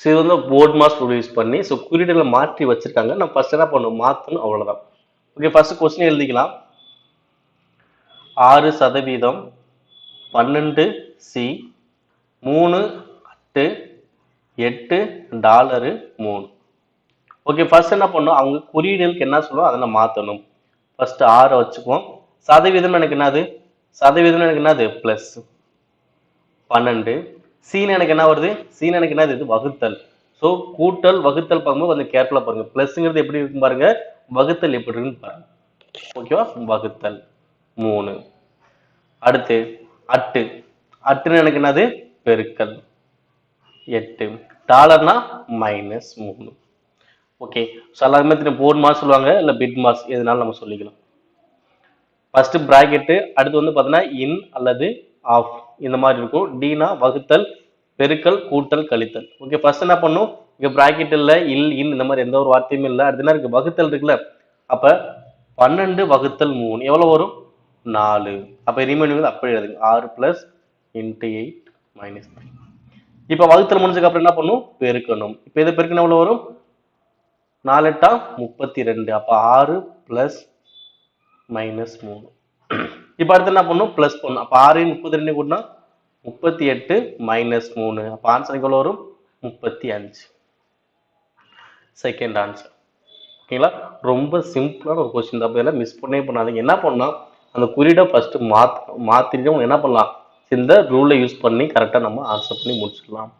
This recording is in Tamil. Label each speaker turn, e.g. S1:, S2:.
S1: ஸோ இது வந்து போர்ட் மாஸ் யூஸ் பண்ணி ஸோ குறியீடுகளை மாற்றி வச்சிருக்காங்க. நம்ம ஃபர்ஸ்ட் என்ன பண்ணணும்? மாற்றணும். அவ்வளோதான் ஓகே ஃபர்ஸ்ட் கொஸ்டின் எழுதிக்கலாம். ஆறு சதவீதம் பன்னெண்டு சி மூணு அட்டு எட்டு டாலரு மூணு. ஓகே ஃபர்ஸ்ட் என்ன பண்ணணும்? அவங்க குறியீடுகளுக்கு என்ன சொல்லுவோம் அதை நம்ம மாற்றணும். ஃபர்ஸ்ட் ஆறை வச்சுக்குவோம். சதவீதம் எனக்கு என்னது? சதவீதம் எனக்கு என்னது? ப்ளஸ் பன்னெண்டு. சீன் எனக்கு என்ன வருது? சீன் எனக்கு என்னது? இது வகுத்தல். ஸோ கூட்டல் வகுத்தல் பார்க்கும்போது கொஞ்சம் கேர்ஃபுல்லாக பாருங்க. ப்ளஸ்ங்கிறது எப்படி இருக்கும் பாருங்க. வகுத்தல் எப்படி இருக்குன்னு பாருங்க. ஓகேவா வகுத்தல். மூணு. அடுத்து அட்டு. அட்டுன்னு எனக்கு என்னது? பெருக்கல். எட்டு. டாலர்னா மைனஸ் மூணு. ஓகே ஸோ எல்லாருமே திரும்ப போர்ட் மாஸ் சொல்லுவாங்க. இல்லை பிட் மாஸ் எதுனாலும் நம்ம சொல்லிக்கலாம். ஃபர்ஸ்ட் ப்ராக்கெட்டு அடுத்து வந்து பார்த்தீங்கன்னா இன் அல்லது ஆஃப் இந்த மாதிரி இருக்கும். டீனா வகுத்தல் பெருக்கல் கூட்டல் கழித்தல். ஓகே ஃபர்ஸ்ட் என்ன பண்ணும்? இங்கே ப்ராக்கெட் இல்லை இல் இன் இந்த மாதிரி எந்த ஒரு வார்த்தையும் இல்லை. அடுத்து என்ன இருக்கு? வகுத்தல் இருக்குல்ல? அப்போ பன்னெண்டு வகுத்தல் மூணு எவ்வளோ வரும்? நாலு. அப்போ ரிமைனிங் வந்து அப்படி எழுதுங்க. ஆறு ப்ளஸ் இன்ட்டு எயிட் மைனஸ் இப்போ வகுத்தல் முடிஞ்சதுக்கு அப்புறம் என்ன பண்ணும்? பெருக்கணும். இப்போ இதை பெருக்கணும் எவ்வளோ வரும்? நாலு எட்டா முப்பத்தி ரெண்டு. அப்போ ஆறு ப்ளஸ் மைனஸ் மூணு. இப்போ அடுத்து என்ன பண்ணும் ப்ளஸ் பண்ணும் அப்போ ஆறு முப்பத்தி ரெண்டு கூட்டினா முப்பத்தி எட்டு மைனஸ் மூணு. அப்போ ஆன்சர் எவ்வளோ வரும்? முப்பத்தி அஞ்சு. செகண்ட் ஆன்சர் ஓகேங்களா ரொம்ப சிம்பிளான ஒரு கொஸ்டின் தான் இதெல்லாம் மிஸ் பண்ணவே பண்ணாதீங்க. என்ன பண்ணலாம் அந்த குறியீடை ஃபஸ்ட்டு மாத் மாற்றிட்டு என்ன பண்ணலாம்? இந்த ரூலை யூஸ் பண்ணி கரெக்டாக நம்ம ஆன்சர் பண்ணி முடிச்சிடலாம்.